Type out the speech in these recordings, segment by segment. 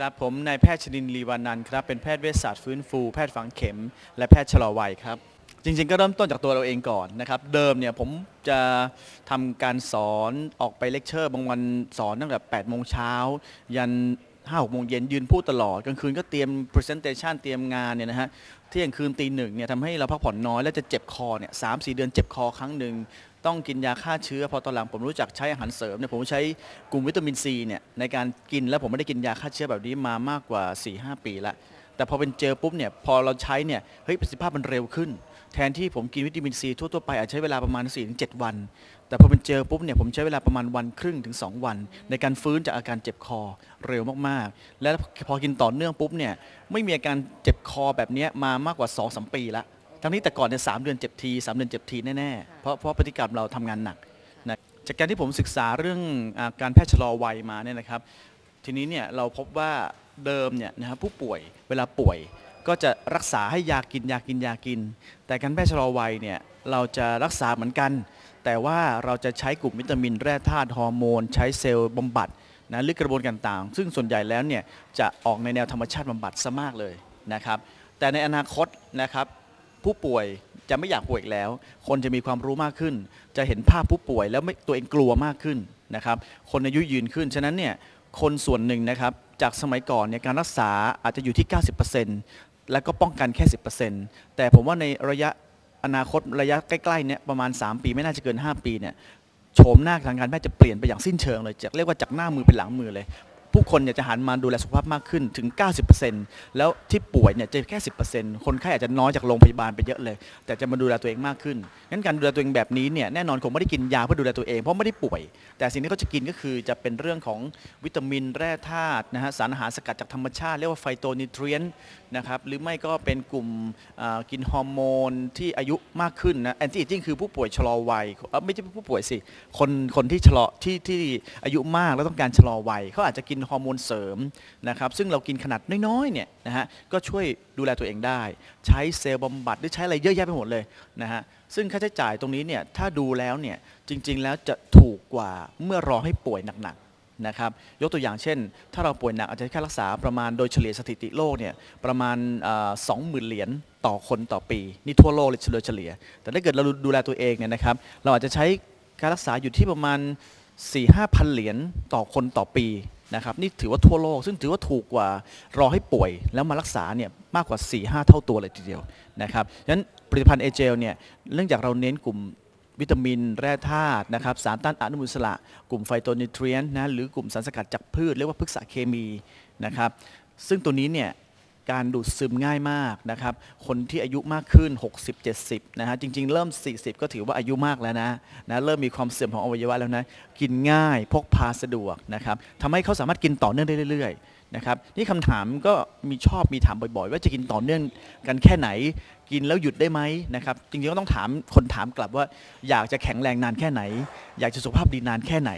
ครับผมนายแพทย์ชนินลีวานันท์ครับเป็นแพทย์เวชศาสตร์ฟื้นฟู แพทย์ฝังเข็ม และแพทย์ชะลอวัยครับ จริงๆ ก็เริ่มต้นจากตัวเราเองก่อนนะครับเดิมเนี่ยผมจะทำการสอนออกไปเลคเชอร์บางวันสอนตั้งแต่8โมงเช้ายัน 5 6โมงเย็นยืนพูดตลอดกลางคืนก็เตรียม presentation เตรียมงานเนี่ยนะฮะเที่ยงคืนตีหนึ่งเนี่ยทำให้เราพักผ่อนน้อยและจะเจ็บคอเนี่ยสามสี่เดือนเจ็บคอครั้งหนึ่งต้องกินยาฆ่าเชื้อพอตอนหลังผมรู้จักใช้อาหารเสริมเนี่ยผมใช้กลุ่มวิตามินซีเนี่ยในการกินแล้วผมไม่ได้กินยาฆ่าเชื้อแบบนี้มามากกว่า4-5ปีละแต่พอเป็นเจลปุ๊บเนี่ยพอเราใช้เนี่ยเฮ้ยประสิทธิภาพมันเร็วขึ้น แทนที่ผมกินวิตามินซีทั่วๆไปอาจใช้เวลาประมาณ4-7วัน แต่พอเป็นเจลปุ๊บเนี่ยผมใช้เวลาประมาณวันครึ่งถึง 2 วัน ในการฟื้นจากอาการเจ็บคอเร็วมากๆ และพอกินต่อเนื่องปุ๊บเนี่ยไม่มีอาการเจ็บคอแบบนี้มามากกว่า2-3ปีละทั้งนี้แต่ก่อนเนี่ยสามเดือนเจ็บทีสามเดือนเจ็บทีแน่ๆเพราะเพราะพฤติกรรมเราทำงานหนักนะจากการที่ผมศึกษาเรื่องอการแพทย์ชะลอวัยมาเนี่ยนะครับ ทีนี้เนี่ยเราพบว่าเดิมเนี่ยนะครับผู้ป่วยเวลาป่วย ก็จะรักษาให้ยากินยากินยากิน แต่การแพทย์ชะลอวัยเนี่ยเราจะรักษาเหมือนกัน แต่ว่าเราจะใช้กลุ่มวิตามินแร่ธาตุฮอร์โมน ใช้เซลล์บำบัดนะหรือกระบวนการต่าง ซึ่งส่วนใหญ่แล้วเนี่ยจะออกในแนวธรรมชาติบำบัดซะมากเลยนะครับ แต่ในอนาคตนะครับผู้ป่วยจะไม่อยากป่วยอีกแล้ว คนจะมีความรู้มากขึ้น จะเห็นภาพผู้ป่วยแล้วไม่ตัวเองกลัวมากขึ้นนะครับ คนอายุยืนขึ้น ฉะนั้นเนี่ยคนส่วนหนึ่งนะครับจากสมัยก่อนเนี่ยการรักษาอาจจะอยู่ที่ 90% แล้วก็ป้องกันแค่ 10%แต่ผมว่าในระยะอนาคตระยะใกล้ๆเนี่ยประมาณ 3 ปีไม่น่าจะเกิน 5 ปีเนี่ยโฉมหน้าทางการแพทย์จะเปลี่ยนไปอย่างสิ้นเชิงเลยจะเรียกว่าจากหน้ามือเป็นหลังมือเลย ผู้คนเนี่ยจะหันมาดูแลสุขภาพมากขึ้นถึง 90%แล้วที่ป่วยเนี่ยจะแค่ 10%คนไข้อาจจะน้อยจากโรงพยาบาลไปเยอะเลย แต่จะมาดูแลตัวเองมากขึ้นงั้นการดูแลตัวเองแบบนี้เนี่ยแน่นอนคงไม่ได้กินยาเพื่อดูแลตัวเองเพราะไม่ได้ป่วย แต่สิ่งที่เขาจะกินก็คือจะเป็นเรื่องของวิตามินแร่ธาตุนะฮะสารอาหารสกัดจากธรรมชาติเรียกว่าไฟโตนิเทรียนนะครับหรือไม่ก็เป็นกลุ่มกินฮอร์โมนที่อายุมากขึ้นนะแอนตี้เอจิ้งคือผู้ป่วยชะลอวัยไม่ใช่ผู้ป่วยสิคนคนที่ชะลอที่ที่อายุมากแล้วต้องการชะลอวัยเขาอาจจะกินฮอร์โมนเสริมนะครับซึ่งเรากินขนาดน้อยๆเนี่ยนะฮะก็ช่วยดูแลตัวเองได้ ใช้เซลล์บำบัดหรือใช้อะไรเยอะแยะไปหมดเลยนะฮะซึ่งค่าใช้จ่ายตรงนี้เนี่ยถ้าดูแล้วเนี่ยจริงๆแล้วจะถูกกว่าเมื่อรอให้ป่วยหนักๆนะครับยกตัวอย่างเช่น ถ้าเราป่วยหนักอาจจะใช้ค่ารักษาประมาณโดยเฉลี่ยสถิติโลกเนี่ยประมาณสองหมื่นเหรียญต่อคนต่อปี นี่ทั่วโลกเลยเฉลี่ยเฉลี่ย แต่ถ้าเกิดเราดูแลตัวเองเนี่ยนะครับเราอาจจะใช้การรักษาอยู่ที่ประมาณ4 5พันเหรียญต่อคนต่อปี นะครับนี่ถือว่าทั่วโลก ซึ่งถือว่าถูกกว่ารอให้ป่วย แล้วมารักษาเนี่ยมากกว่า 4-5เท่าตัวเลยทีเดียวนะครับฉะนั้นผลิตภัณฑ์เอเจลเนี่ยเนื่องจากเราเน้นกลุ่มวิตามิน แร่ธาตุนะครับสารต้านอนุมูลอิสระ กลุ่มไฟโตนิเทรียนนะหรือกลุ่มสารสกัดจากพืชเรียกว่าพฤกษเคมีนะครับซึ่งตัวนี้เนี่ย การดูดซึมง่ายมากนะครับ คนที่อายุมากขึ้น 60-70 นะฮะ จริง ๆ เริ่ม 40 ก็ถือว่าอายุมากแล้วนะนะ เริ่มมีความเสื่อมของอวัยวะแล้วนะ กินง่าย พกพาสะดวกนะครับทำให้เขาสามารถกินต่อเนื่องได้เรื่อยๆ นะครับ นี่คำถามก็มีชอบมีถามบ่อยๆ ว่าจะกินต่อเนื่องกันแค่ไหน กินแล้วหยุดได้ไหมนะครับ จริงๆ ก็ต้องถามคนถามกลับว่า อยากจะแข็งแรงนานแค่ไหน อยากจะสุขภาพดีนานแค่ไหน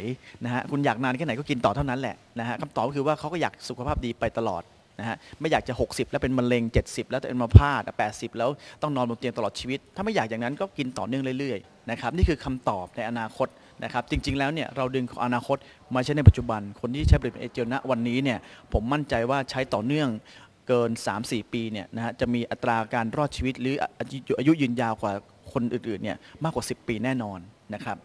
นะฮะ คุณอยากนานแค่ไหนก็กินต่อเท่านั้นแหละนะฮะคำตอบก็คือว่าเขาก็อยากสุขภาพดีไปตลอด นะฮะไม่อยากจะ 60 แล้วเป็นมะเร็ง 70 แล้วเป็นมาพาดแปดสิบแล้วต้องนอนบนเตียงตลอดชีวิต ถ้าไม่อยากอย่างนั้นก็กินต่อเนื่องเรื่อยๆนะครับนี่คือคำตอบในอนาคตนะครับจริงๆแล้วเนี่ยเราดึงอนาคตมาใช้ในปัจจุบัน คนที่ใช้ผลิตภัณฑ์เอเจลณวันนี้เนี่ยผมมั่นใจว่าใช้ต่อเนื่องเกิน 3-4 ปีเนี่ยนะฮะจะมีอัตราการรอดชีวิตหรืออายุยืนยาวกว่าคนอื่นๆเนี่ยมากกว่า 10 ปีแน่นอนนะครับ